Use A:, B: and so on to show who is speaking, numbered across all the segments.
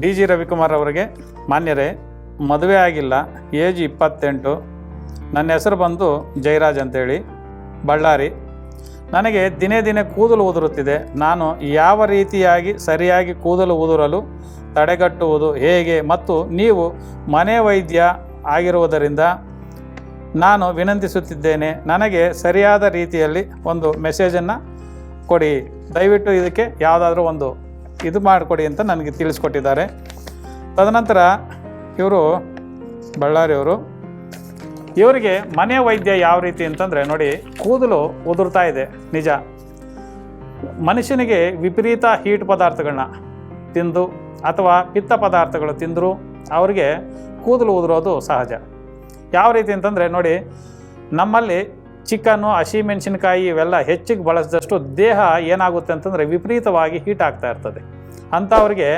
A: D G Ravikumar ಅವರಿಗೆ ಮಾನ್ಯರೇ, ಮದುವೆ ಆಗಿಲ್ಲ. ಏಜ್ ಇಪ್ಪತ್ತೆಂಟು. ನನ್ನ ಹೆಸರು ಬಂದು ಜಯರಾಜ್ ಅಂತೇಳಿ. ಬಳ್ಳಾರಿ. ನನಗೆ ದಿನೇ ದಿನೇ ಕೂದಲು ಉದುರುತ್ತಿದೆ. ನಾನು ಯಾವ ರೀತಿಯಾಗಿ ಸರಿಯಾಗಿ ಕೂದಲು ಉದುರಲು ತಡೆಗಟ್ಟುವುದು ಹೇಗೆ ಮತ್ತು ನೀವು ಮನೆ ವೈದ್ಯ ಆಗಿರುವುದರಿಂದ ನಾನು ವಿನಂತಿಸುತ್ತಿದ್ದೇನೆ, ನನಗೆ ಸರಿಯಾದ ರೀತಿಯಲ್ಲಿ ಒಂದು ಮೆಸೇಜನ್ನು ಕೊಡಿ. ದಯವಿಟ್ಟು ಇದಕ್ಕೆ ಯಾವುದಾದ್ರೂ ಒಂದು ಇದು ಮಾಡಿಕೊಡಿ ಅಂತ ನನಗೆ ತಿಳಿಸ್ಕೊಟ್ಟಿದ್ದಾರೆ. ತದನಂತರ ಇವರು ಬಳ್ಳಾರಿಯವರು ಇವರಿಗೆ ಮನೆ ವೈದ್ಯ ಯಾವ ರೀತಿ ಅಂತಂದರೆ ನೋಡಿ, ಕೂದಲು ಉದುರ್ತಾ ಇದೆ, ನಿಜ. ಮನುಷ್ಯನಿಗೆ ವಿಪರೀತ ಹೀಟ್ ಪದಾರ್ಥಗಳನ್ನ ತಿಂದು ಅಥವಾ ಪಿತ್ತ ಪದಾರ್ಥಗಳು ತಿಂದರೂ ಅವರಿಗೆ ಕೂದಲು ಉದುರೋದು ಸಹಜ. ಯಾವ ರೀತಿ ಅಂತಂದರೆ ನೋಡಿ, ನಮ್ಮಲ್ಲಿ ಚಿಕನ್ನು ಹಸಿಮೆಣಸಿನಕಾಯಿ ಇವೆಲ್ಲ ಹೆಚ್ಚಿಗೆ ಬಳಸಿದಷ್ಟು ದೇಹ ಏನಾಗುತ್ತೆ ಅಂತಂದರೆ ವಿಪರೀತವಾಗಿ ಹೀಟ್ ಆಗ್ತಾ ಇರ್ತದೆ. ಅಂಥವ್ರಿಗೆ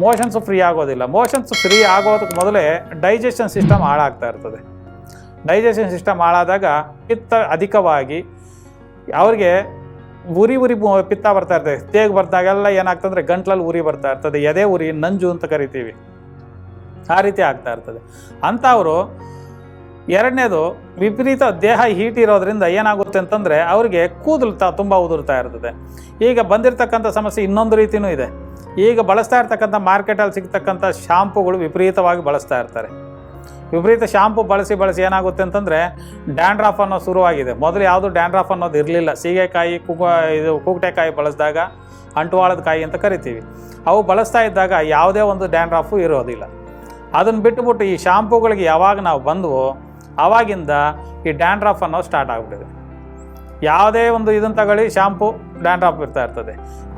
A: ಮೋಷನ್ಸ್ ಫ್ರೀ ಆಗೋದಿಲ್ಲ. ಮೋಷನ್ಸ್ ಫ್ರೀ ಆಗೋದಕ್ಕೆ ಮೊದಲೇ ಡೈಜೆಷನ್ ಸಿಸ್ಟಮ್ ಹಾಳಾಗ್ತಾ ಇರ್ತದೆ. ಡೈಜೆಷನ್ ಸಿಸ್ಟಮ್ ಹಾಳಾದಾಗ ಪಿತ್ತ ಅಧಿಕವಾಗಿ ಅವ್ರಿಗೆ ಉರಿ ಉರಿ ಪಿತ್ತ ಬರ್ತಾ ಇರ್ತದೆ. ತೇಗ್ ಬರ್ದಾಗೆಲ್ಲ ಏನಾಗ್ತಂದ್ರೆ ಗಂಟ್ಲಲ್ಲಿ ಉರಿ ಬರ್ತಾ ಇರ್ತದೆ. ಎದೆ ಉರಿ, ನಂಜು ಅಂತ ಕರಿತೀವಿ. ಆ ರೀತಿ ಆಗ್ತಾ ಇರ್ತದೆ. ಅಂಥವರು ಎರಡನೇದು ವಿಪರೀತ ದೇಹ ಹೀಟ್ ಇರೋದ್ರಿಂದ ಏನಾಗುತ್ತೆ ಅಂತಂದರೆ ಅವರಿಗೆ ಕೂದಲು ತ ತುಂಬ ಉದುರ್ತಾ ಇರ್ತದೆ. ಈಗ ಬಂದಿರತಕ್ಕಂಥ ಸಮಸ್ಯೆ ಇನ್ನೊಂದು ರೀತಿಯೂ ಇದೆ. ಈಗ ಬಳಸ್ತಾ ಇರ್ತಕ್ಕಂಥ ಮಾರ್ಕೆಟಲ್ಲಿ ಸಿಗ್ತಕ್ಕಂಥ ಶಾಂಪುಗಳು ವಿಪರೀತವಾಗಿ ಬಳಸ್ತಾ ಇರ್ತಾರೆ. ವಿಪರೀತ ಶಾಂಪು ಬಳಸಿ ಬಳಸಿ ಏನಾಗುತ್ತೆ ಅಂತಂದರೆ ಡ್ಯಾಂಡ್ರಾಫ್ ಅನ್ನೋ ಶುರುವಾಗಿದೆ. ಮೊದಲು ಯಾವುದು ಡ್ಯಾಂಡ್ರಾಫ್ ಅನ್ನೋದು ಇರಲಿಲ್ಲ. ಸೀಗೆಕಾಯಿ ಕುಗ ಇದು ಕೂಗಟೆಕಾಯಿ ಬಳಸಿದಾಗ ಅಂಟುವಾಳದ ಕಾಯಿ ಅಂತ ಕರಿತೀವಿ. ಅವು ಬಳಸ್ತಾ ಇದ್ದಾಗ ಯಾವುದೇ ಒಂದು ಡ್ಯಾಂಡ್ರಾಫು ಇರೋದಿಲ್ಲ. ಅದನ್ನು ಬಿಟ್ಟುಬಿಟ್ಟು ಈ ಶಾಂಪುಗಳಿಗೆ ಯಾವಾಗ ನಾವು ಬಂದವೋ ಆವಾಗಿಂದ ಈ ಡ್ಯಾಂಡ್ರಾಫ್ ಅನ್ನೋದು ಸ್ಟಾರ್ಟ್ ಆಗಿಬಿಟ್ಟಿದೆ. ಯಾವುದೇ ಒಂದು ಇದನ್ನು ತಗೊಳ್ಳಿ ಶ್ಯಾಂಪು ಡ್ಯಾಂಡ್ರಾಫ್ ಇರ್ತಾ ಇರ್ತದೆ.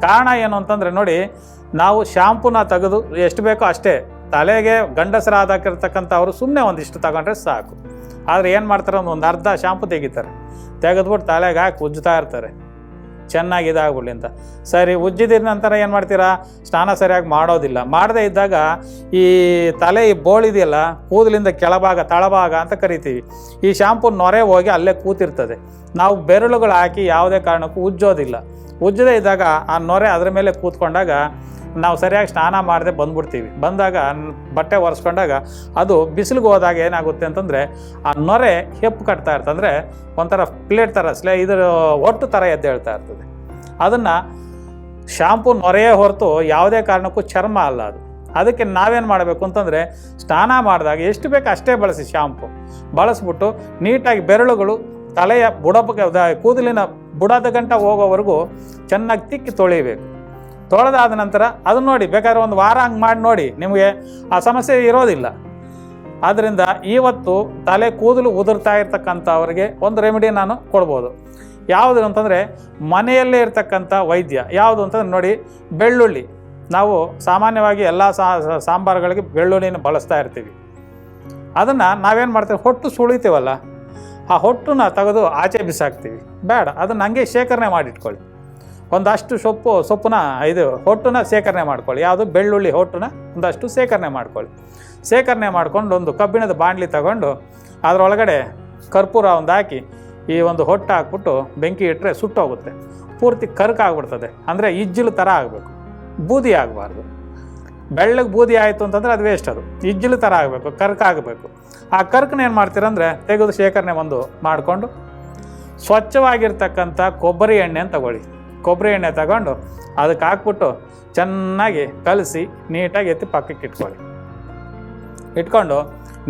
A: ಕಾರಣ ಏನು ಅಂತಂದರೆ ನೋಡಿ, ನಾವು ಶಾಂಪೂನ ತೆಗೆದು ಎಷ್ಟು ಬೇಕೋ ಅಷ್ಟೇ ತಲೆಗೆ ಗಂಡಸರಾದಾಕಿರ್ತಕ್ಕಂಥವ್ರು ಸುಮ್ಮನೆ ಒಂದಿಷ್ಟು ತಗೊಂಡ್ರೆ ಸಾಕು. ಆದರೆ ಏನು ಮಾಡ್ತಾರೆ? ಒಂದು ಅರ್ಧ ಶ್ಯಾಂಪು ತೆಗಿತಾರೆ. ತೆಗೆದ್ಬಿಟ್ಟು ತಲೆಗೆ ಹಾಕಿ ಉಜ್ಜುತ್ತಾ ಇರ್ತಾರೆ. ಚೆನ್ನಾಗಿ ಇದಾಗ್ಬಿಡ್ಲಿ ಅಂತ. ಸರಿ, ಉಜ್ಜಿದ ನಂತರ ಏನು ಮಾಡ್ತೀರಾ? ಸ್ನಾನ ಸರಿಯಾಗಿ ಮಾಡೋದಿಲ್ಲ. ಮಾಡದೇ ಇದ್ದಾಗ ಈ ತಲೆ ಈ ಬೋಳಿದೆಯಲ್ಲ ಕೂದಲಿಂದ ಕೆಳಭಾಗ, ತಳಭಾಗ ಅಂತ ಕರಿತೀವಿ. ಈ ಶಾಂಪು ನೊರೆ ಹೋಗಿ ಅಲ್ಲೇ ಕೂತಿರ್ತದೆ. ನಾವು ಬೆರಳುಗಳು ಹಾಕಿ ಯಾವುದೇ ಕಾರಣಕ್ಕೂ ಉಜ್ಜೋದಿಲ್ಲ. ಉಜ್ಜದೇ ಇದ್ದಾಗ ಆ ನೊರೆ ಅದರ ಮೇಲೆ ಕೂತ್ಕೊಂಡಾಗ ನಾವು ಸರಿಯಾಗಿ ಸ್ನಾನ ಮಾಡದೆ ಬಂದ್ಬಿಡ್ತೀವಿ. ಬಂದಾಗ ಬಟ್ಟೆ ಒರೆಸ್ಕೊಂಡಾಗ ಅದು ಬಿಸಿಲಿಗೆ ಹೋದಾಗ ಏನಾಗುತ್ತೆ ಅಂತಂದರೆ ಆ ನೊರೆ ಹೆಪ್ಪು ಕಟ್ತಾ ಇರ್ತದೆ. ಅಂದರೆ ಒಂಥರ ಪ್ಲೇಟ್ ಥರ ಸ್ಲೇ ಇದರ ಒಟ್ಟು ಥರ ಎದ್ದೇಳ್ತಾ ಇರ್ತದೆ. ಅದನ್ನು ಶಾಂಪು ನೊರೆಯೇ ಹೊರತು ಯಾವುದೇ ಕಾರಣಕ್ಕೂ ಚರ್ಮ ಅಲ್ಲ ಅದು. ಅದಕ್ಕೆ ನಾವೇನು ಮಾಡಬೇಕು ಅಂತಂದರೆ ಸ್ನಾನ ಮಾಡಿದಾಗ ಎಷ್ಟು ಬೇಕು ಅಷ್ಟೇ ಬಳಸಿ ಶಾಂಪು. ಬಳಸ್ಬಿಟ್ಟು ನೀಟಾಗಿ ಬೆರಳುಗಳು ತಲೆಯ ಬುಡಪಕ್ಕೆ ಕೂದಲಿನ ಬುಡದ ಗಂಟ ಹೋಗೋವರೆಗೂ ಚೆನ್ನಾಗಿ ತಿಕ್ಕಿ ತೊಳಿಬೇಕು ತೊಳೆದಾದ ನಂತರ ಅದನ್ನು ನೋಡಿ, ಬೇಕಾದ್ರೆ ಒಂದು ವಾರ ಹಂಗೆ ಮಾಡಿ ನೋಡಿ, ನಿಮಗೆ ಆ ಸಮಸ್ಯೆ ಇರೋದಿಲ್ಲ. ಆದ್ದರಿಂದ ಇವತ್ತು ತಲೆ ಕೂದಲು ಉದುರ್ತಾ ಇರ್ತಕ್ಕಂಥವ್ರಿಗೆ ಒಂದು ರೆಮಿಡಿ ನಾನು ಕೊಡ್ಬೋದು. ಯಾವುದು ಅಂತಂದರೆ ಮನೆಯಲ್ಲೇ ಇರ್ತಕ್ಕಂಥ ವೈದ್ಯ, ಯಾವುದು ಅಂತಂದ್ರೆ ನೋಡಿ, ಬೆಳ್ಳುಳ್ಳಿ. ನಾವು ಸಾಮಾನ್ಯವಾಗಿ ಎಲ್ಲ ಸಾಂಬಾರುಗಳಿಗೆ ಬೆಳ್ಳುಳ್ಳಿನ ಬಳಸ್ತಾ ಇರ್ತೀವಿ. ಅದನ್ನು ನಾವೇನು ಮಾಡ್ತೀವಿ? ಹೊಟ್ಟು ಸುಳಿತೀವಲ್ಲ, ಆ ಹೊಟ್ಟನ್ನ ತೆಗೆದು ಆಚೆ ಬಿಸಾಕ್ತೀವಿ. ಬೇಡ, ಅದನ್ನು ಹಂಗೆ ಶೇಖರಣೆ ಮಾಡಿಟ್ಕೊಳ್ಳಿ. ಒಂದಷ್ಟು ಸೊಪ್ಪು, ಸೊಪ್ಪನ್ನ ಇದು ಹೊಟ್ಟನ್ನ ಶೇಖರಣೆ ಮಾಡ್ಕೊಳ್ಳಿ. ಯಾವುದು? ಬೆಳ್ಳುಳ್ಳಿ ಹೊಟ್ಟನ್ನ ಒಂದಷ್ಟು ಶೇಖರಣೆ ಮಾಡ್ಕೊಳ್ಳಿ. ಶೇಖರಣೆ ಮಾಡ್ಕೊಂಡು ಒಂದು ಕಬ್ಬಿಣದ ಬಾಣಲಿ ತಗೊಂಡು ಅದರೊಳಗಡೆ ಕರ್ಪೂರ ಒಂದು ಹಾಕಿ ಈ ಒಂದು ಹೊಟ್ಟು ಹಾಕ್ಬಿಟ್ಟು ಬೆಂಕಿ ಇಟ್ಟರೆ ಸುಟ್ಟೋಗುತ್ತೆ. ಪೂರ್ತಿ ಕರ್ಕಾಗ್ಬಿಡ್ತದೆ. ಅಂದರೆ ಇಜ್ಜಿಲು ಥರ ಆಗಬೇಕು. ಬೂದಿ ಆಗಬಾರ್ದು. ಬೆಳ್ಳಗೆ ಬೂದಿ ಆಯಿತು ಅಂತಂದರೆ ಅದು ವೇಸ್ಟ್ ಅದು. ಇಜ್ಜಿಲು ಥರ ಆಗಬೇಕು, ಕರ್ಕ ಆಗಬೇಕು. ಆ ಕರ್ಕನ ಏನು ಮಾಡ್ತೀರಂದರೆ ತೆಗೆದು ಶೇಖರಣೆ ಒಂದು ಮಾಡಿಕೊಂಡು ಸ್ವಚ್ಛವಾಗಿರ್ತಕ್ಕಂಥ ಕೊಬ್ಬರಿ ಎಣ್ಣೆನ ತಗೊಳ್ಳಿ. ಕೊಬ್ಬರಿ ಎಣ್ಣೆ ತಗೊಂಡು ಅದಕ್ಕೆ ಹಾಕ್ಬಿಟ್ಟು ಚೆನ್ನಾಗಿ ಕಲಸಿ ನೀಟಾಗಿ ಎತ್ತಿ ಪಕ್ಕಕ್ಕೆ ಇಟ್ಕೊಳ್ಳಿ. ಇಟ್ಕೊಂಡು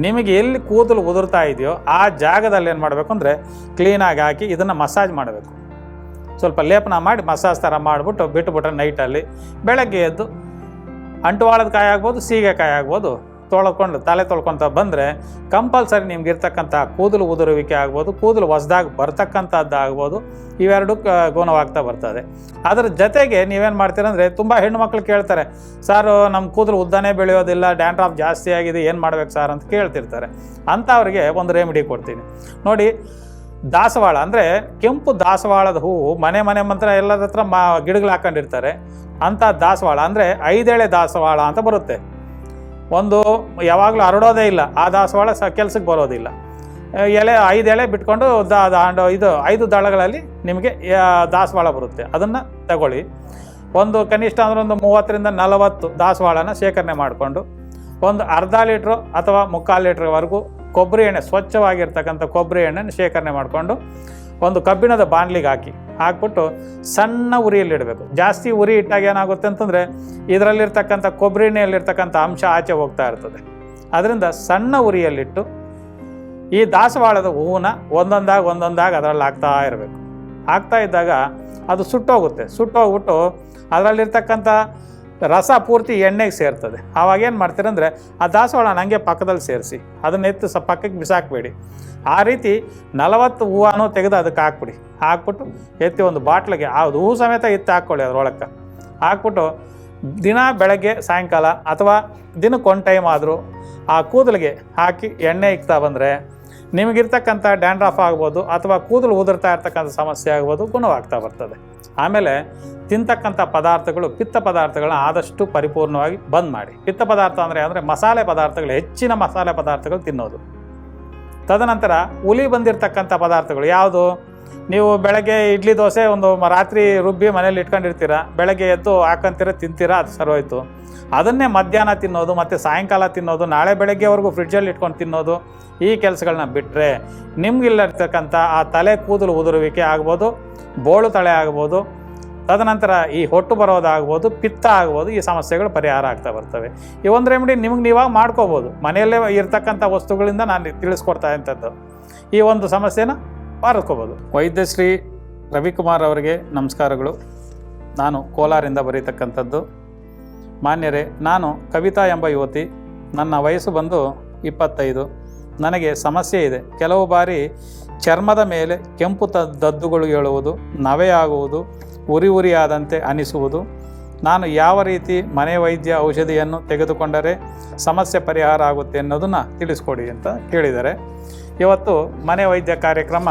A: ನಿಮಗೆ ಎಲ್ಲಿ ಕೂದಲು ಉದುರ್ತಾ ಇದೆಯೋ ಆ ಜಾಗದಲ್ಲಿ ಏನು ಮಾಡಬೇಕು ಅಂದರೆ ಕ್ಲೀನಾಗಿ ಹಾಕಿ ಇದನ್ನು ಮಸಾಜ್ ಮಾಡಬೇಕು. ಸ್ವಲ್ಪ ಲೇಪನ ಮಾಡಿ ಮಸಾಜ್ ಥರ ಮಾಡಿಬಿಟ್ಟು ಬಿಟ್ಬಿಟ್ರೆ ನೈಟಲ್ಲಿ ಬೆಳಗ್ಗೆ ಎದ್ದು ಅಂಟುವಾಳದ ಕಾಯಿ ಆಗ್ಬೋದು, ಸೀಗೆಕಾಯಿ ಆಗ್ಬೋದು ತೊಳ್ಕೊಂಡು, ತಲೆ ತೊಳ್ಕೊತ ಬಂದರೆ ಕಂಪಲ್ಸರಿ ನಿಮ್ಗೆ ಇರ್ತಕ್ಕಂಥ ಕೂದಲು ಉದುರುವಿಕೆ ಆಗ್ಬೋದು, ಕೂದಲು ಹೊಸ್ದಾಗಿ ಬರ್ತಕ್ಕಂಥದ್ದು ಆಗ್ಬೋದು, ಇವೆರಡು ಗುಣವಾಗ್ತಾ ಬರ್ತದೆ. ಅದರ ಜೊತೆಗೆ ನೀವೇನು ಮಾಡ್ತೀರಂದರೆ ತುಂಬ ಹೆಣ್ಣುಮಕ್ಳು ಕೇಳ್ತಾರೆ, ಸರ್ ನಮ್ಮ ಕೂದಲು ಉದ್ದನೇ ಬೆಳೆಯೋದಿಲ್ಲ, ಡ್ಯಾಂಡ್ರಾಫ್ ಜಾಸ್ತಿ ಆಗಿದೆ, ಏನು ಮಾಡ್ಬೇಕು ಸರ್? ಅಂತ ಕೇಳ್ತಿರ್ತಾರೆ. ಅಂಥವ್ರಿಗೆ ಒಂದು ರೆಮಿಡಿ ಕೊಡ್ತೀನಿ. ನೋಡಿ, ದಾಸವಾಳ ಅಂದರೆ ಕೆಂಪು ದಾಸವಾಳದ ಹೂವು ಮನೆ ಮನೆ ಮಂತ್ರ ಎಲ್ಲದತ್ರ ಮಾ, ಗಿಡಗಳು ಹಾಕೊಂಡಿರ್ತಾರೆ. ಅಂಥ ದಾಸವಾಳ ಅಂದರೆ ಐದೇಳೆ ದಾಸವಾಳ ಅಂತ ಬರುತ್ತೆ. ಒಂದು ಯಾವಾಗಲೂ ಹರಡೋದೇ ಇಲ್ಲ. ಆ ದಾಸವಾಳ ಸ ಕೆಲಸಕ್ಕೆ ಬರೋದಿಲ್ಲ. ಎಲೆ, ಐದು ಎಲೆ ಬಿಟ್ಕೊಂಡು ದಾ ದಾಂಡು ಇದು ಐದು ದಳಗಳಲ್ಲಿ ನಿಮಗೆ ದಾಸವಾಳ ಬರುತ್ತೆ. ಅದನ್ನು ತಗೊಳ್ಳಿ. ಒಂದು ಕನಿಷ್ಠ ಅಂದ್ರೆ ಒಂದು ಮೂವತ್ತರಿಂದ ನಲವತ್ತು ದಾಸವಾಳನ ಶೇಖರಣೆ ಮಾಡಿಕೊಂಡು, ಒಂದು ಅರ್ಧ ಲೀಟ್ರು ಅಥವಾ ಮುಕ್ಕಾಲು ಲೀಟ್ರ್ವರೆಗೂ ಕೊಬ್ಬರಿ ಎಣ್ಣೆ, ಸ್ವಚ್ಛವಾಗಿರ್ತಕ್ಕಂಥ ಕೊಬ್ಬರಿ ಎಣ್ಣೆನ ಶೇಖರಣೆ ಮಾಡಿಕೊಂಡು, ಒಂದು ಕಬ್ಬಿಣದ ಬಾಣಲಿಗೆ ಹಾಕಿ ಹಾಕ್ಬಿಟ್ಟು ಸಣ್ಣ ಉರಿಯಲ್ಲಿ ಇಡಬೇಕು. ಜಾಸ್ತಿ ಉರಿ ಇಟ್ಟಾಗ ಏನಾಗುತ್ತೆ ಅಂತಂದರೆ ಇದರಲ್ಲಿರ್ತಕ್ಕಂಥ ಕೊಬ್ಬರಿ ಎಣ್ಣೆಯಲ್ಲಿರ್ತಕ್ಕಂಥ ಅಂಶ ಆಚೆ ಹೋಗ್ತಾ ಇರ್ತದೆ. ಅದರಿಂದ ಸಣ್ಣ ಉರಿಯಲ್ಲಿಟ್ಟು ಈ ದಾಸವಾಳದ ಹೂವನ್ನ ಒಂದೊಂದಾಗಿ ಒಂದೊಂದಾಗಿ ಅದರಲ್ಲಿ ಹಾಕ್ತಾ ಇರಬೇಕು. ಹಾಕ್ತಾ ಇದ್ದಾಗ ಅದು ಸುಟ್ಟೋಗುತ್ತೆ. ಸುಟ್ಟೋಗ್ಬಿಟ್ಟು ಅದರಲ್ಲಿರ್ತಕ್ಕಂಥ ರಸ ಪೂರ್ತಿ ಎಣ್ಣೆಗೆ ಸೇರ್ತದೆ. ಆವಾಗ ಏನು ಮಾಡ್ತೀರಂದರೆ ಆ ದಾಸವಾಳ ನನಗೆ ಪಕ್ಕದಲ್ಲಿ ಸೇರಿಸಿ. ಅದನ್ನ ಎತ್ತು ಸ ಪಕ್ಕಕ್ಕೆ ಬಿಸಾಕಬೇಡಿ. ಆ ರೀತಿ ನಲವತ್ತು ಹೂವಾನು ತೆಗೆದು ಅದಕ್ಕೆ ಹಾಕ್ಬಿಡಿ. ಹಾಕ್ಬಿಟ್ಟು ಎತ್ತಿ ಒಂದು ಬಾಟ್ಲಿಗೆ ಆ ಹೂ ಸಮೇತ ಎತ್ತಿ ಹಾಕ್ಕೊಳ್ಳಿ ಅದರೊಳಕ್ಕೆ. ಹಾಕ್ಬಿಟ್ಟು ದಿನ, ಬೆಳಗ್ಗೆ, ಸಾಯಂಕಾಲ ಅಥವಾ ದಿನಕ್ಕೆ ಒಂದು ಟೈಮ್ ಆದರೂ ಆ ಕೂದಲಿಗೆ ಹಾಕಿ ಎಣ್ಣೆ ಇಕ್ತಾ ಬಂದರೆ ನಿಮಗಿರ್ತಕ್ಕಂಥ ಡ್ಯಾಂಡ್ರಫ್ ಆಗ್ಬೋದು ಅಥವಾ ಕೂದಲು ಉದುರ್ತಾ ಇರ್ತಕ್ಕಂಥ ಸಮಸ್ಯೆ ಆಗ್ಬೋದು, ಗುಣವಾಗ್ತಾ ಬರ್ತದೆ. ಆಮೇಲೆ ತಿಂತಕ್ಕಂಥ ಪದಾರ್ಥಗಳು, ಪಿತ್ತ ಪದಾರ್ಥಗಳನ್ನ ಆದಷ್ಟು ಪರಿಪೂರ್ಣವಾಗಿ ಬಂದ್ ಮಾಡಿ. ಪಿತ್ತ ಪದಾರ್ಥ ಅಂದರೆ ಅಂದರೆ ಮಸಾಲೆ ಪದಾರ್ಥಗಳು, ಹೆಚ್ಚಿನ ಮಸಾಲೆ ಪದಾರ್ಥಗಳು ತಿನ್ನೋದು. ತದನಂತರ ಹುಲಿ ಬಂದಿರತಕ್ಕಂಥ ಪದಾರ್ಥಗಳು ಯಾವುದು? ನೀವು ಬೆಳಗ್ಗೆ ಇಡ್ಲಿ ದೋಸೆ ಒಂದು ರಾತ್ರಿ ರುಬ್ಬಿ ಮನೇಲಿ ಇಟ್ಕೊಂಡಿರ್ತೀರ? ಬೆಳಗ್ಗೆ ಎದ್ದು ಹಾಕಂತೀರ, ತಿಂತೀರ, ಅದು ಸರೋಯ್ತು ಅದನ್ನೇ ಮಧ್ಯಾಹ್ನ ತಿನ್ನೋದು, ಮತ್ತು ಸಾಯಂಕಾಲ ತಿನ್ನೋದು, ನಾಳೆ ಬೆಳಗ್ಗೆವರೆಗೂ ಫ್ರಿಡ್ಜಲ್ಲಿ ಇಟ್ಕೊಂಡು ತಿನ್ನೋದು, ಈ ಕೆಲಸಗಳನ್ನ ಬಿಟ್ಟರೆ ನಿಮಗಿಲ್ಲಿರ್ತಕ್ಕಂಥ ಆ ತಲೆ ಕೂದಲು ಉದುರುವಿಕೆ ಆಗ್ಬೋದು, ಬೋಳು ತಳೆ ಆಗ್ಬೋದು, ತದನಂತರ ಈ ಹೊಟ್ಟು ಬರೋದಾಗ್ಬೋದು, ಪಿತ್ತ ಆಗ್ಬೋದು, ಈ ಸಮಸ್ಯೆಗಳು ಪರಿಹಾರ ಆಗ್ತಾ ಬರ್ತವೆ. ಈ ಒಂದು ರೆಮಿಡಿ ನಿಮ್ಗೆ ನೀವಾಗ ಮಾಡ್ಕೋಬೋದು. ಮನೆಯಲ್ಲೇ ಇರ್ತಕ್ಕಂಥ ವಸ್ತುಗಳಿಂದ ನಾನು ತಿಳಿಸ್ಕೊಡ್ತಾ ಇಂಥದ್ದು ಈ ಒಂದು ಸಮಸ್ಯೆನ ಬಾರಿಸ್ಕೋಬೋದು ವೈದ್ಯಶ್ರೀ ರವಿಕುಮಾರ್ ಅವರಿಗೆ ನಮಸ್ಕಾರಗಳು. ನಾನು ಕೋಲಾರಿಂದ ಬರೀತಕ್ಕಂಥದ್ದು. ಮಾನ್ಯರೇ, ನಾನು ಕವಿತಾ ಎಂಬ ಯುವತಿ. ನನ್ನ ವಯಸ್ಸು ಬಂದು ಇಪ್ಪತ್ತೈದು. ನನಗೆ ಸಮಸ್ಯೆ ಇದೆ. ಕೆಲವು ಬಾರಿ ಚರ್ಮದ ಮೇಲೆ ಕೆಂಪು ದದ್ದುಗಳು ಏಳುವುದು ನವೆಯಾಗುವುದು ಉರಿ ಉರಿಯಾದಂತೆ ಅನಿಸುವುದು. ನಾನು ಯಾವ ರೀತಿ ಮನೆ ವೈದ್ಯ ಔಷಧಿಯನ್ನು ತೆಗೆದುಕೊಂಡರೆ ಸಮಸ್ಯೆ ಪರಿಹಾರ ಆಗುತ್ತೆ ಅನ್ನೋದನ್ನು ತಿಳಿಸ್ಕೊಡಿ ಅಂತ ಕೇಳಿದ್ದಾರೆ ಇವತ್ತು ಮನೆ ವೈದ್ಯ ಕಾರ್ಯಕ್ರಮ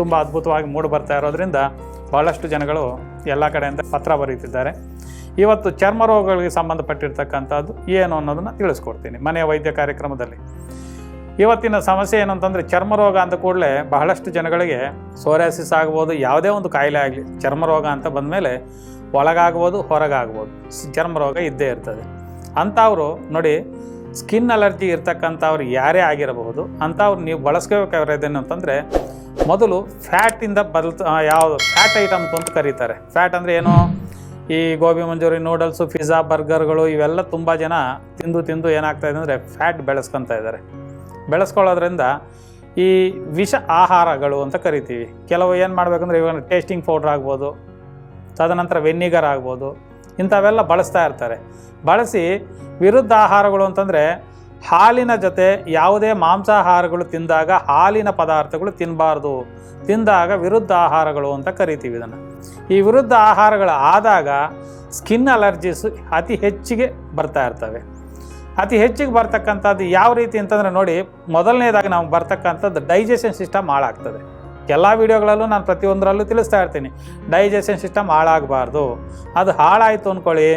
A: ತುಂಬ ಅದ್ಭುತವಾಗಿ ಮೂಡಿ ಬರ್ತಾ ಇರೋದ್ರಿಂದ ಭಾಳಷ್ಟು ಜನಗಳು ಎಲ್ಲ ಕಡೆಯಿಂದ ಪತ್ರ ಬರೀತಿದ್ದಾರೆ. ಇವತ್ತು ಚರ್ಮ ರೋಗಗಳಿಗೆ ಸಂಬಂಧಪಟ್ಟಿರ್ತಕ್ಕಂಥದ್ದು ಏನು ಅನ್ನೋದನ್ನು ತಿಳಿಸ್ಕೊಡ್ತೀನಿ ಮನೆ ವೈದ್ಯ ಕಾರ್ಯಕ್ರಮದಲ್ಲಿ. ಇವತ್ತಿನ ಸಮಸ್ಯೆ ಏನು ಅಂತಂದರೆ ಚರ್ಮ ರೋಗ ಅಂತ ಕೂಡಲೇ ಬಹಳಷ್ಟು ಜನಗಳಿಗೆ ಸೋರ್ಯಾಸಿಸ್ ಆಗ್ಬೋದು, ಯಾವುದೇ ಒಂದು ಕಾಯಿಲೆ ಆಗಲಿ, ಚರ್ಮ ರೋಗ ಅಂತ ಬಂದಮೇಲೆ ಒಳಗಾಗ್ಬೋದು, ಹೊರಗಾಗ್ಬೋದು, ಚರ್ಮ ರೋಗ ಇದ್ದೇ ಇರ್ತದೆ. ಅಂಥವರು ನೋಡಿ ಸ್ಕಿನ್ ಅಲರ್ಜಿ ಇರ್ತಕ್ಕಂಥವ್ರು ಯಾರೇ ಆಗಿರಬಹುದು ಅಂಥವ್ರು ನೀವು ಬಳಸ್ಕೋಬೇಕಾಗಿರೋದೇನು ಅಂತಂದರೆ, ಮೊದಲು ಫ್ಯಾಟಿಂದ ಬದಲ್ ಯಾವುದು ಫ್ಯಾಟ್ ಐಟಮ್ಸ್ ಅಂತ ಕರೀತಾರೆ. ಫ್ಯಾಟ್ ಅಂದರೆ ಏನು? ಈ ಗೋಬಿ ಮಂಚೂರಿ ನೂಡಲ್ಸು ಪಿಜ್ಜಾ ಬರ್ಗರ್ಗಳು ಇವೆಲ್ಲ ತುಂಬ ಜನ ತಿಂದು ತಿಂದು ಏನಾಗ್ತಾ ಇದೆ ಅಂದರೆ ಫ್ಯಾಟ್ ಬೆಳೆಸ್ಕೊತಾ ಇದ್ದಾರೆ. ಬೆಳೆಸ್ಕೊಳ್ಳೋದ್ರಿಂದ ಈ ವಿಷ ಆಹಾರಗಳು ಅಂತ ಕರಿತೀವಿ. ಕೆಲವು ಏನು ಮಾಡಬೇಕಂದ್ರೆ, ಇವಾಗ ಟೇಸ್ಟಿಂಗ್ ಪೌಡ್ರ್ ಆಗ್ಬೋದು, ತದನಂತರ ವೆನ್ನಿಗರ್ ಆಗ್ಬೋದು ಇಂಥವೆಲ್ಲ ಬಳಸ್ತಾ ಇರ್ತಾರೆ. ಬಳಸಿ ವಿರುದ್ಧ ಆಹಾರಗಳು ಅಂತಂದರೆ ಹಾಲಿನ ಜೊತೆ ಯಾವುದೇ ಮಾಂಸಾಹಾರಗಳು ತಿಂದಾಗ ಹಾಲಿನ ಪದಾರ್ಥಗಳು ತಿನ್ನಬಾರ್ದು ತಿಂದಾಗ ವಿರುದ್ಧ ಆಹಾರಗಳು ಅಂತ ಕರಿತೀವಿ ಇದನ್ನು. ಈ ವಿರುದ್ಧ ಆಹಾರಗಳು ಆದಾಗ ಸ್ಕಿನ್ ಅಲರ್ಜೀಸ್ ಅತಿ ಹೆಚ್ಚಿಗೆ ಬರ್ತಾ ಇರ್ತವೆ. ಅತಿ ಹೆಚ್ಚಿಗೆ ಬರ್ತಕ್ಕಂಥದ್ದು ಯಾವ ರೀತಿ ಅಂತಂದರೆ ನೋಡಿ, ಮೊದಲನೇದಾಗಿ ನಾವು ಬರ್ತಕ್ಕಂಥದ್ದು ಡೈಜೆಷನ್ ಸಿಸ್ಟಮ್ ಹಾಳಾಗ್ತದೆ. ಎಲ್ಲ ವೀಡಿಯೋಗಳಲ್ಲೂ ನಾನು ಪ್ರತಿಯೊಂದರಲ್ಲೂ ತಿಳಿಸ್ತಾ ಇರ್ತೀನಿ. ಡೈಜೆಷನ್ ಸಿಸ್ಟಮ್ ಹಾಳಾಗಬಾರ್ದು. ಅದು ಹಾಳಾಯಿತು ಅಂದ್ಕೊಳ್ಳಿ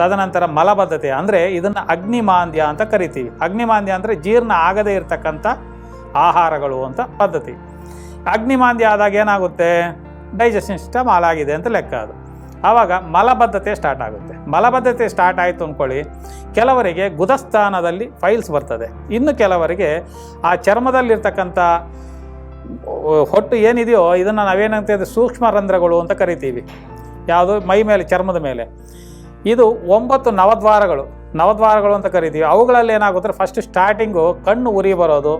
A: ತದನಂತರ ಮಲಬದ್ಧತೆ ಅಂದರೆ ಇದನ್ನು ಅಗ್ನಿಮಾಂದ್ಯ ಅಂತ ಕರಿತೀವಿ. ಅಗ್ನಿಮಾಂದ್ಯ ಅಂದರೆ ಜೀರ್ಣ ಆಗದೇ ಇರತಕ್ಕಂಥ ಆಹಾರಗಳು ಅಂತ ಪದ್ಧತಿ. ಅಗ್ನಿಮಾಂದ್ಯ ಆದಾಗ ಏನಾಗುತ್ತೆ? ಡೈಜೆಷನ್ ಸಿಸ್ಟಮ್ ಹಾಳಾಗಿದೆ ಅಂತ ಲೆಕ್ಕ ಅದು. ಆವಾಗ ಮಲಬದ್ಧತೆ ಸ್ಟಾರ್ಟ್ ಆಗುತ್ತೆ. ಮಲಬದ್ಧತೆ ಸ್ಟಾರ್ಟ್ ಆಯಿತು ಅಂದ್ಕೊಳ್ಳಿ ಕೆಲವರಿಗೆ ಗುದಸ್ಥಾನದಲ್ಲಿ ಫೈಲ್ಸ್ ಬರ್ತದೆ. ಇನ್ನು ಕೆಲವರಿಗೆ ಆ ಚರ್ಮದಲ್ಲಿರ್ತಕ್ಕಂಥ ಹೊಟ್ಟು ಏನಿದೆಯೋ ಇದನ್ನು ನಾವೇನಂತ ಸೂಕ್ಷ್ಮ ರಂಧ್ರಗಳು ಅಂತ ಕರಿತೀವಿ. ಯಾವುದು ಮೈ ಮೇಲೆ, ಚರ್ಮದ ಮೇಲೆ. ಇದು ಒಂಬತ್ತು ನವದ್ವಾರಗಳು. ನವದ್ವಾರಗಳು ಅಂತ ಕರಿತೀವಿ. ಅವುಗಳಲ್ಲಿ ಏನಾಗುತ್ತೆ? ಫಸ್ಟ್ ಸ್ಟಾರ್ಟಿಂಗು ಕಣ್ಣು ಉರಿ ಬರೋದು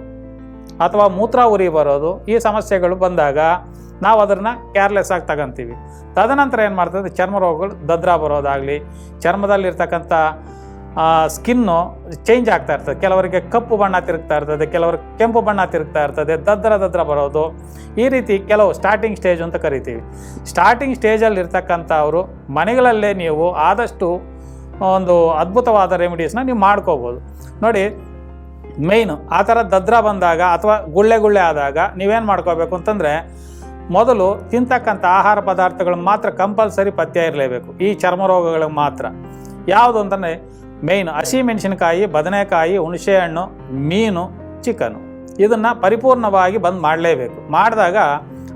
A: ಅಥವಾ ಮೂತ್ರ ಉರಿ ಬರೋದು ಈ ಸಮಸ್ಯೆಗಳು ಬಂದಾಗ ನಾವು ಅದನ್ನು ಕೇರ್ಲೆಸ್ ಆಗಿ ತಗೊಂತೀವಿ. ತದನಂತರ ಏನು ಮಾಡ್ತದೆ? ಚರ್ಮ ರೋಗಗಳು ದದ್ರ ಬರೋದಾಗಲಿ, ಚರ್ಮದಲ್ಲಿರ್ತಕ್ಕಂಥ ಸ್ಕಿನ್ನು ಚೇಂಜ್ ಆಗ್ತಾ ಇರ್ತದೆ. ಕೆಲವರಿಗೆ ಕಪ್ಪು ಬಣ್ಣ ತಿರುಗ್ತಾ ಇರ್ತದೆ ಕೆಲವರಿಗೆ ಕೆಂಪು ಬಣ್ಣ ತಿರುಗ್ತಾ ಇರ್ತದೆ, ದದ್ರ ದದ್ರ ಬರೋದು. ಈ ರೀತಿ ಕೆಲವು ಸ್ಟಾರ್ಟಿಂಗ್ ಸ್ಟೇಜ್ ಅಂತ ಕರಿತೀವಿ. ಸ್ಟಾರ್ಟಿಂಗ್ ಸ್ಟೇಜಲ್ಲಿ ಇರ್ತಕ್ಕಂಥವರು ಮನೆಗಳಲ್ಲೇ ನೀವು ಆದಷ್ಟು ಒಂದು ಅದ್ಭುತವಾದ ರೆಮಿಡೀಸ್ನ ನೀವು ಮಾಡ್ಕೋಬೋದು. ನೋಡಿ ಮೇಯ್ನು ಆ ಥರ ದದ್ರ ಬಂದಾಗ ಅಥವಾ ಗುಳ್ಳೆ ಗುಳ್ಳೆ ಆದಾಗ ನೀವೇನು ಮಾಡ್ಕೋಬೇಕು ಅಂತಂದರೆ ಮೊದಲು ತಿಂತಕ್ಕಂಥ ಆಹಾರ ಪದಾರ್ಥಗಳು ಮಾತ್ರ ಕಂಪಲ್ಸರಿ ಪಥ್ಯ ಇರಲೇಬೇಕು. ಈ ಚರ್ಮ ರೋಗಗಳಿಗೆ ಮಾತ್ರ. ಯಾವುದು ಅಂತಂದರೆ ಮೇಯ್ನ್ ಹಸಿಮೆಣಸಿನಕಾಯಿ ಬದನೆಕಾಯಿ, ಹುಣಸೆಹಣ್ಣು, ಮೀನು, ಚಿಕನು. ಇದನ್ನು ಪರಿಪೂರ್ಣವಾಗಿ ಬಂದ್ ಮಾಡಲೇಬೇಕು. ಮಾಡಿದಾಗ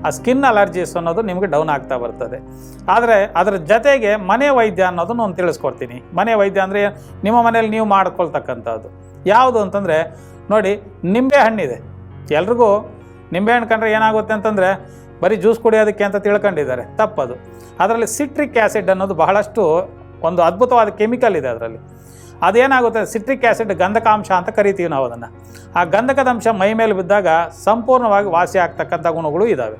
A: ಆ ಸ್ಕಿನ್ ಅಲರ್ಜೀಸ್ ಅನ್ನೋದು ನಿಮಗೆ ಡೌನ್ ಆಗ್ತಾ ಬರ್ತದೆ. ಆದರೆ ಅದರ ಜೊತೆಗೆ ಮನೆ ವೈದ್ಯ ಅನ್ನೋದನ್ನು ಒಂದು ತಿಳಿಸ್ಕೊಡ್ತೀನಿ. ಮನೆ ವೈದ್ಯ ಅಂದರೆ ನಿಮ್ಮ ಮನೇಲಿ ನೀವು ಮಾಡ್ಕೊಳ್ತಕ್ಕಂಥದ್ದು. ಯಾವುದು ಅಂತಂದರೆ, ನೋಡಿ, ನಿಂಬೆ ಹಣ್ಣಿದೆ. ಎಲ್ರಿಗೂ ನಿಂಬೆಹಣ್ಣು ಕಂಡ್ರೆ ಏನಾಗುತ್ತೆ ಅಂತಂದರೆ, ಬರೀ ಜ್ಯೂಸ್ ಕುಡಿಯೋದಕ್ಕೆ ಅಂತ ತಿಳ್ಕೊಂಡಿದ್ದಾರೆ. ತಪ್ಪದು. ಅದರಲ್ಲಿ ಸಿಟ್ರಿಕ್ ಆ್ಯಸಿಡ್ ಅನ್ನೋದು ಬಹಳಷ್ಟು ಒಂದು ಅದ್ಭುತವಾದ ಕೆಮಿಕಲ್ ಇದೆ ಅದರಲ್ಲಿ. ಅದೇನಾಗುತ್ತೆ? ಸಿಟ್ರಿಕ್ ಆ್ಯಸಿಡ್ ಗಂಧಕಾಂಶ ಅಂತ ಕರಿತೀವಿ ನಾವು ಅದನ್ನು. ಆ ಗಂಧಕದ ಅಂಶ ಮೈ ಮೇಲೆ ಬಿದ್ದಾಗ ಸಂಪೂರ್ಣವಾಗಿ ವಾಸಿ ಆಗ್ತಕ್ಕಂಥ ಗುಣಗಳು ಇದ್ದಾವೆ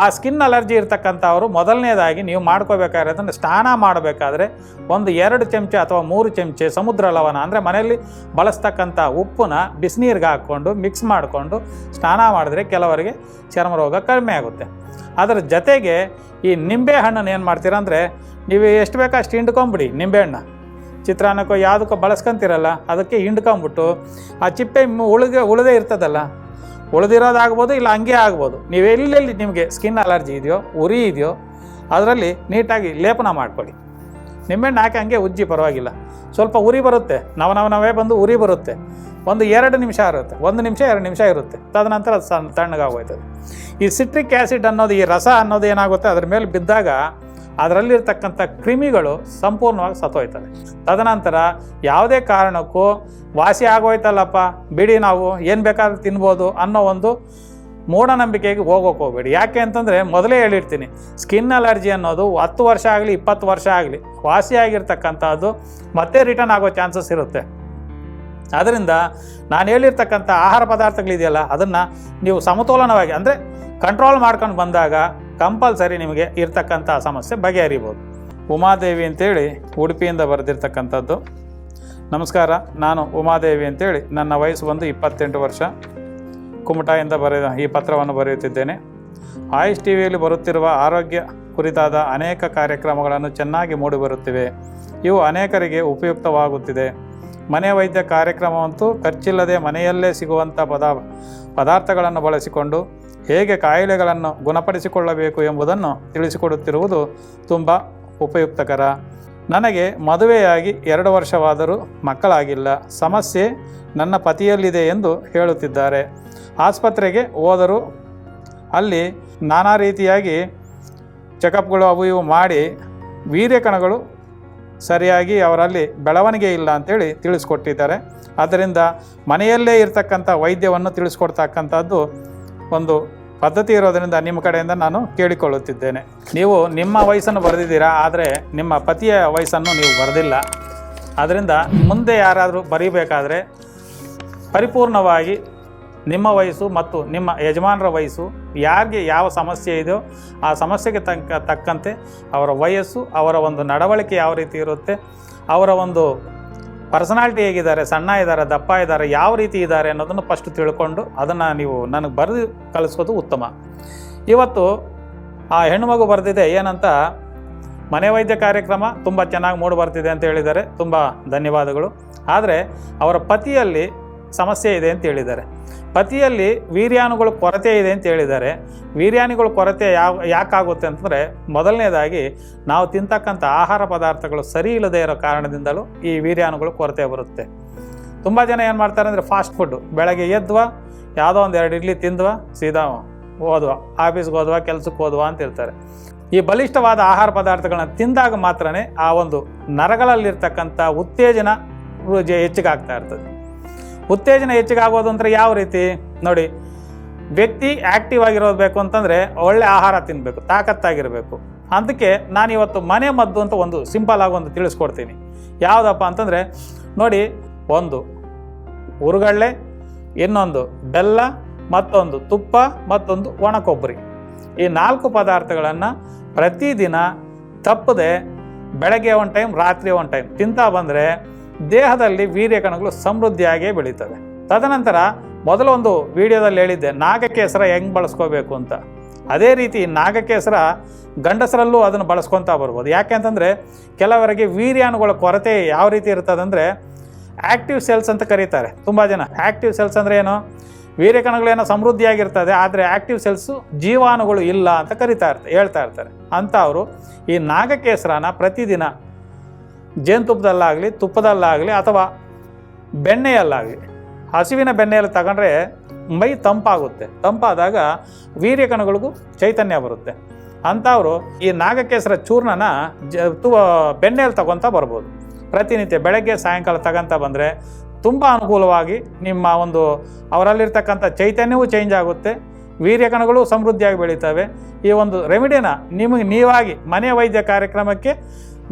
A: ಆ ಸ್ಕಿನ್ ಅಲರ್ಜಿ ಇರ್ತಕ್ಕಂಥವರು ಮೊದಲನೇದಾಗಿ ನೀವು ಮಾಡ್ಕೋಬೇಕಾದ್ರೆ ಸ್ನಾನ ಮಾಡಬೇಕಾದ್ರೆ ಒಂದು ಎರಡು ಚಮಚ ಅಥವಾ ಮೂರು ಚಮಚೆ ಸಮುದ್ರ ಲವಣ ಅಂದರೆ ಮನೆಯಲ್ಲಿ ಬಳಸ್ತಕ್ಕಂಥ ಉಪ್ಪನ್ನ ಬಿಸಿನೀರಿಗೆ ಹಾಕ್ಕೊಂಡು ಮಿಕ್ಸ್ ಮಾಡಿಕೊಂಡು ಸ್ನಾನ ಮಾಡಿದ್ರೆ ಕೆಲವರಿಗೆ ಚರ್ಮ ರೋಗ ಕಡಿಮೆ ಆಗುತ್ತೆ. ಅದರ ಜೊತೆಗೆ ಈ ನಿಂಬೆ ಹಣ್ಣನ್ನು ಏನು ಮಾಡ್ತೀರಾ ಅಂದರೆ ನೀವು ಎಷ್ಟು ಬೇಕೋ ಅಷ್ಟು ಹಿಂಡ್ಕೊಂಬಿಡಿ ನಿಂಬೆಹಣ್ಣು ಚಿತ್ರಾನ್ನಕ್ಕೋ ಯಾವುದಕ್ಕೋ ಬಳಸ್ಕೊಂತಿರಲ್ಲ, ಅದಕ್ಕೆ ಹಿಂಡ್ಕೊಂಬಿಟ್ಟು ಆ ಚಿಪ್ಪೆ ಉಳಿಗೆ ಉಳಿದೇ ಇರ್ತದಲ್ಲ, ಉಳಿದಿರೋದಾಗ್ಬೋದು ಇಲ್ಲ ಹಂಗೆ ಆಗ್ಬೋದು. ನೀವು ಎಲ್ಲೆಲ್ಲಿ ನಿಮಗೆ ಸ್ಕಿನ್ ಅಲರ್ಜಿ ಇದೆಯೋ, ಉರಿ ಇದೆಯೋ, ಅದರಲ್ಲಿ ನೀಟಾಗಿ ಲೇಪನ ಮಾಡ್ಕೊಳ್ಳಿ. ನಿಮ್ಮೆಣ್ಣೆ ಹಾಕಿ ಹಂಗೆ ಉಜ್ಜಿ, ಪರವಾಗಿಲ್ಲ. ಸ್ವಲ್ಪ ಉರಿ ಬರುತ್ತೆ ನವ ನವೇ ಬಂದು ಉರಿ ಬರುತ್ತೆ. ಒಂದು ಎರಡು ನಿಮಿಷ ಇರುತ್ತೆ, ಒಂದು ನಿಮಿಷ, ಎರಡು ನಿಮಿಷ ಇರುತ್ತೆ. ತದನಂತರ ಅದು ಸಣ್ಣ ತಣ್ಣಗಾಗೋಯ್ತದೆ. ಈ ಸಿಟ್ರಿಕ್ ಆ್ಯಸಿಡ್ ಅನ್ನೋದು, ಈ ರಸ ಅನ್ನೋದು ಏನಾಗುತ್ತೆ, ಅದ್ರ ಮೇಲೆ ಬಿದ್ದಾಗ ಅದರಲ್ಲಿರ್ತಕ್ಕಂಥ ಕ್ರಿಮಿಗಳು ಸಂಪೂರ್ಣವಾಗಿ ಸತ್ತೋಯ್ತವೆ. ತದನಂತರ ಯಾವುದೇ ಕಾರಣಕ್ಕೂ ವಾಸಿ ಆಗೋಯ್ತಲ್ಲಪ್ಪ, ಬಿಡಿ ನಾವು, ಏನು ಬೇಕಾದ್ರೂ ತಿನ್ಬೋದು ಅನ್ನೋ ಒಂದು ಮೂಢನಂಬಿಕೆಗೆ ಹೋಗೋಕೆ ಹೋಗ್ಬೇಡಿ. ಯಾಕೆ ಅಂತಂದರೆ ಮೊದಲೇ ಹೇಳಿರ್ತೀನಿ, ಸ್ಕಿನ್ ಅಲರ್ಜಿ ಅನ್ನೋದು ಹತ್ತು ವರ್ಷ ಆಗಲಿ, ಇಪ್ಪತ್ತು ವರ್ಷ ಆಗಲಿ ವಾಸಿಯಾಗಿರ್ತಕ್ಕಂಥದ್ದು ಮತ್ತೆ ರಿಟರ್ನ್ ಆಗೋ ಚಾನ್ಸಸ್ ಇರುತ್ತೆ. ಅದರಿಂದ ನಾನು ಹೇಳಿರ್ತಕ್ಕಂಥ ಆಹಾರ ಪದಾರ್ಥಗಳಿದೆಯಲ್ಲ, ಅದನ್ನು ನೀವು ಸಮತೋಲನವಾಗಿ, ಅಂದರೆ ಕಂಟ್ರೋಲ್ ಮಾಡ್ಕೊಂಡು ಬಂದಾಗ ಕಂಪಲ್ಸರಿ ನಿಮಗೆ ಇರ್ತಕ್ಕಂಥ ಸಮಸ್ಯೆ ಬಗೆಹರಿಬೋದು. ಉಮಾದೇವಿ ಅಂತೇಳಿ ಉಡುಪಿಯಿಂದ ಬರೆದಿರ್ತಕ್ಕಂಥದ್ದು. ನಮಸ್ಕಾರ, ನಾನು ಉಮಾದೇವಿ ಅಂತೇಳಿ ನನ್ನ ವಯಸ್ಸು ಬಂದು ಇಪ್ಪತ್ತೆಂಟು ವರ್ಷ. ಕುಮಟಾಯಿಂದ ಬರೆದ ಈ ಪತ್ರವನ್ನು ಬರೆಯುತ್ತಿದ್ದೇನೆ. ಆಯುಷ್ ಟಿ ವಿಯಲ್ಲಿ ಬರುತ್ತಿರುವ ಆರೋಗ್ಯ ಕುರಿತಾದ ಅನೇಕ ಕಾರ್ಯಕ್ರಮಗಳನ್ನು ಚೆನ್ನಾಗಿ ಮೂಡಿಬರುತ್ತಿವೆ. ಇವು ಅನೇಕರಿಗೆ ಉಪಯುಕ್ತವಾಗುತ್ತಿದೆ. ಮನೆ ವೈದ್ಯ ಕಾರ್ಯಕ್ರಮವಂತೂ ಖರ್ಚಿಲ್ಲದೆ ಮನೆಯಲ್ಲೇ ಸಿಗುವಂಥ ಪದ, ಪದಾರ್ಥಗಳನ್ನು ಬಳಸಿಕೊಂಡು ಹೇಗೆ ಕಾಯಿಲೆಗಳನ್ನು ಗುಣಪಡಿಸಿಕೊಳ್ಳಬೇಕು ಎಂಬುದನ್ನು ತಿಳಿಸಿಕೊಡುತ್ತಿರುವುದು ತುಂಬ ಉಪಯುಕ್ತಕರ. ನನಗೆ ಮದುವೆಯಾಗಿ ಎರಡು ವರ್ಷವಾದರೂ ಮಕ್ಕಳಾಗಿಲ್ಲ. ಸಮಸ್ಯೆ ನನ್ನ ಪತಿಯಲ್ಲಿದೆ ಎಂದು ಹೇಳುತ್ತಿದ್ದಾರೆ. ಆಸ್ಪತ್ರೆಗೆ ಹೋದರೂ ಅಲ್ಲಿ ನಾನಾ ರೀತಿಯಾಗಿ ಚೆಕಪ್ಗಳು ಅವು ಇವು ಮಾಡಿ ವೀರ್ಯ ಕಣಗಳು ಸರಿಯಾಗಿ ಅವರಲ್ಲಿ ಬೆಳವಣಿಗೆ ಇಲ್ಲ ಅಂತೇಳಿ ತಿಳಿಸ್ಕೊಟ್ಟಿದ್ದಾರೆ. ಅದರಿಂದ ಮನೆಯಲ್ಲೇ ಇರತಕ್ಕಂಥ ವೈದ್ಯವನ್ನು ತಿಳಿಸ್ಕೊಡ್ತಕ್ಕಂಥದ್ದು ಒಂದು ಪದ್ಧತಿ ಇರೋದರಿಂದ ನಿಮ್ಮ ಕಡೆಯಿಂದ ನಾನು ಕೇಳಿಕೊಳ್ಳುತ್ತಿದ್ದೇನೆ. ನೀವು ನಿಮ್ಮ ವಯಸ್ಸನ್ನು ಬರೆದಿದ್ದೀರಾ, ಆದರೆ ನಿಮ್ಮ ಪತಿಯ ವಯಸ್ಸನ್ನು ನೀವು ಬರೆದಿಲ್ಲ. ಆದ್ದರಿಂದ ಮುಂದೆ ಯಾರಾದರೂ ಬರೀಬೇಕಾದ್ರೆ ಪರಿಪೂರ್ಣವಾಗಿ ನಿಮ್ಮ ವಯಸ್ಸು ಮತ್ತು ನಿಮ್ಮ ಯಜಮಾನರ ವಯಸ್ಸು, ಯಾರಿಗೆ ಯಾವ ಸಮಸ್ಯೆ ಇದೆಯೋ ಆ ಸಮಸ್ಯೆಗೆ ತಕ್ಕ ತಕ್ಕಂತೆ ಅವರ ವಯಸ್ಸು, ಅವರ ಒಂದು ನಡವಳಿಕೆ ಯಾವ ರೀತಿ ಇರುತ್ತೆ, ಅವರ ಒಂದು ಪರ್ಸನಾಲಿಟಿ ಹೇಗಿದ್ದಾರೆ, ಸಣ್ಣ ಇದ್ದಾರೆ, ದಪ್ಪ ಇದ್ದಾರೆ, ಯಾವ ರೀತಿ ಇದ್ದಾರೆ ಅನ್ನೋದನ್ನು ಫಸ್ಟ್ ತಿಳ್ಕೊಂಡು ಅದನ್ನು ನೀವು ನನಗೆ ಬರೆದು ಕಳಿಸೋದು ಉತ್ತಮ. ಇವತ್ತು ಆ ಹೆಣ್ಣುಮಗು ಬರೆದಿದೆ, ಏನಂತ? ಮನೆ ವೈದ್ಯ ಕಾರ್ಯಕ್ರಮ, ತುಂಬ ಚೆನ್ನಾಗಿ ಮೂಡಿ ಬರ್ತಿದೆ ಅಂತ ಹೇಳಿದ್ದಾರೆ, ತುಂಬ ಧನ್ಯವಾದಗಳು. ಆದರೆ ಅವರ ಪತಿಯಲ್ಲಿ ಸಮಸ್ಯೆ ಇದೆ ಅಂತ ಹೇಳಿದ್ದಾರೆ. ಪತಿಯಲ್ಲಿ ವೀರ್ಯಾಣುಗಳ ಕೊರತೆ ಇದೆ ಅಂತ ಹೇಳಿದ್ದಾರೆ. ವೀರ್ಯಾಣುಗಳ ಕೊರತೆ ಯಾವ, ಯಾಕಾಗುತ್ತೆ ಅಂತಂದರೆ ಮೊದಲನೇದಾಗಿ ನಾವು ತಿಂತಕ್ಕಂಥ ಆಹಾರ ಪದಾರ್ಥಗಳು ಸರಿ ಇಲ್ಲದೆ ಇರೋ ಕಾರಣದಿಂದಲೂ ಈ ವೀರ್ಯಾಣುಗಳು ಕೊರತೆ ಬರುತ್ತೆ. ತುಂಬ ಜನ ಏನು ಮಾಡ್ತಾರೆ ಅಂದರೆ ಫಾಸ್ಟ್ ಫುಡ್ಡು ಬೆಳಗ್ಗೆ ಎದ್ವಾ, ಯಾವುದೋ ಒಂದು ಎರಡು ಇಡ್ಲಿ ತಿಂದ್ವಾ, ಸೀದಾ ಓದ್ವಾ, ಆಫೀಸ್ಗೆ ಹೋದ್ವಾ ಕೆಲಸಕ್ಕೆ ಹೋದ್ವಾ ಅಂತ ಇರ್ತಾರೆ. ಈ ಬಲಿಷ್ಠವಾದ ಆಹಾರ ಪದಾರ್ಥಗಳನ್ನ ತಿಂದಾಗ ಮಾತ್ರನೇ ಆ ಒಂದು ನರಗಳಲ್ಲಿರ್ತಕ್ಕಂಥ ಉತ್ತೇಜನ ಹೆಚ್ಚಿಗೆ ಆಗ್ತಾ ಇರ್ತದೆ. ಉತ್ತೇಜನ ಹೆಚ್ಚಿಗಾಗೋದು ಅಂದ್ರೆ ಯಾವ ರೀತಿ? ನೋಡಿ, ವ್ಯಕ್ತಿ ಆ್ಯಕ್ಟಿವ್ ಆಗಿರೋದು ಅಂತಂದರೆ ಒಳ್ಳೆ ಆಹಾರ ತಿನ್ನಬೇಕು ತಾಕತ್ತಾಗಿರಬೇಕು. ಅದಕ್ಕೆ ನಾನು ಇವತ್ತು ಮನೆ ಮದ್ದು ಅಂತ ಒಂದು ಸಿಂಪಲ್ ಆಗಿ ಒಂದು ತಿಳಿಸ್ಕೊಡ್ತೀನಿ. ಯಾವುದಪ್ಪ ಅಂತಂದರೆ, ನೋಡಿ, ಒಂದು ಉರುಗಳ್ಳೆ ಇನ್ನೊಂದು ಬೆಲ್ಲ, ಮತ್ತೊಂದು ತುಪ್ಪ, ಮತ್ತೊಂದು ಒಣ ಕೊಬ್ಬರಿ ಈ ನಾಲ್ಕು ಪದಾರ್ಥಗಳನ್ನು ಪ್ರತಿದಿನ ತಪ್ಪದೆ ಬೆಳಗ್ಗೆ ಒಂದು ಟೈಮ್ ರಾತ್ರಿ ಒಂದು ಟೈಮ್ ತಿಂತಾ ಬಂದರೆ ದೇಹದಲ್ಲಿ ವೀರ್ಯ ಕಣಗಳು ಸಮೃದ್ಧಿಯಾಗೇ ಬೆಳೀತವೆ. ತದನಂತರ ಮೊದಲೊಂದು ವಿಡಿಯೋದಲ್ಲಿ ಹೇಳಿದ್ದೆ, ನಾಗಕೇಸರ ಹೆಂಗೆ ಬಳಸ್ಕೋಬೇಕು ಅಂತ. ಅದೇ ರೀತಿ ನಾಗಕೇಸರ ಗಂಡಸರಲ್ಲೂ ಅದನ್ನು ಬಳಸ್ಕೊತಾ ಬರ್ಬೋದು. ಯಾಕೆ ಅಂತಂದರೆ ಕೆಲವರಿಗೆ ವೀರ್ಯಾಣುಗಳ ಕೊರತೆ ಯಾವ ರೀತಿ ಇರ್ತದಂದರೆ ಆ್ಯಕ್ಟಿವ್ ಸೆಲ್ಸ್ ಅಂತ ಕರೀತಾರೆ ತುಂಬ ಜನ. ಆ್ಯಕ್ಟಿವ್ ಸೆಲ್ಸ್ ಅಂದರೆ ಏನು? ವೀರ್ಯಕಣಗಳೇನೋ ಸಮೃದ್ಧಿಯಾಗಿರ್ತದೆ ಆದರೆ ಆ್ಯಕ್ಟಿವ್ ಸೆಲ್ಸು ಜೀವಾಣುಗಳು ಇಲ್ಲ ಅಂತ ಕರಿತಾ ಇರ್ತಾರೆ ಹೇಳ್ತಾ ಇರ್ತಾರೆ. ಅಂಥವರು ಈ ನಾಗಕೇಸರನ ಪ್ರತಿದಿನ ಜೇನುತುಪ್ಪದಲ್ಲಾಗಲಿ, ತುಪ್ಪದಲ್ಲಾಗಲಿ ಅಥವಾ ಬೆಣ್ಣೆಯಲ್ಲಾಗಲಿ. ಹಸಿವಿನ ಬೆಣ್ಣೆಯಲ್ಲಿ ತಗೊಂಡ್ರೆ ಮೈ ತಂಪಾಗುತ್ತೆ. ತಂಪಾದಾಗ ವೀರ್ಯಕಣಗಳಿಗೂ ಚೈತನ್ಯ ಬರುತ್ತೆ. ಅಂಥವರು ಈ ನಾಗಕೇಸರ ಚೂರ್ಣನ ಜ ತು ಬೆಣ್ಣೆಯಲ್ಲಿ ತಗೊತ ಬರ್ಬೋದು. ಪ್ರತಿನಿತ್ಯ ಬೆಳಗ್ಗೆ, ಸಾಯಂಕಾಲ ತಗೊಂತ ಬಂದರೆ ತುಂಬ ಅನುಕೂಲವಾಗಿ ನಿಮ್ಮ ಒಂದು ಅವರಲ್ಲಿರ್ತಕ್ಕಂಥ ಚೈತನ್ಯವೂ ಚೇಂಜ್ ಆಗುತ್ತೆ. ವೀರ್ಯಕಣಗಳು ಸಮೃದ್ಧಿಯಾಗಿ ಬೆಳೀತವೆ. ಈ ಒಂದು ರೆಮಿಡಿನ ನಿಮಗೆ ನೀವಾಗಿ ಮನೆ ವೈದ್ಯ ಕಾರ್ಯಕ್ರಮಕ್ಕೆ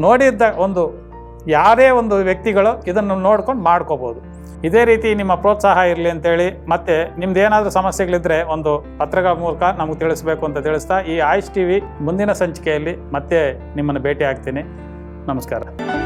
A: ನೋಡಿದ್ದ ಒಂದು ಯಾರೇ ಒಂದು ವ್ಯಕ್ತಿಗಳು ಇದನ್ನು ನೋಡ್ಕೊಂಡು ಮಾಡ್ಕೋಬೋದು. ಇದೇ ರೀತಿ ನಿಮ್ಮ ಪ್ರೋತ್ಸಾಹ ಇರಲಿ ಅಂತೇಳಿ ಮತ್ತೆ ನಿಮ್ದು ಏನಾದರೂ ಸಮಸ್ಯೆಗಳಿದ್ದರೆ ಒಂದು ಪತ್ರಗಳ ಮೂಲಕ ನಮಗೆ ತಿಳಿಸ್ಬೇಕು ಅಂತ ತಿಳಿಸ್ತಾ ಈ ಆಯುಷ್ ಟಿ ವಿ ಮುಂದಿನ ಸಂಚಿಕೆಯಲ್ಲಿ ಮತ್ತೆ ನಿಮ್ಮನ್ನು ಭೇಟಿ ಆಗ್ತೀನಿ. ನಮಸ್ಕಾರ.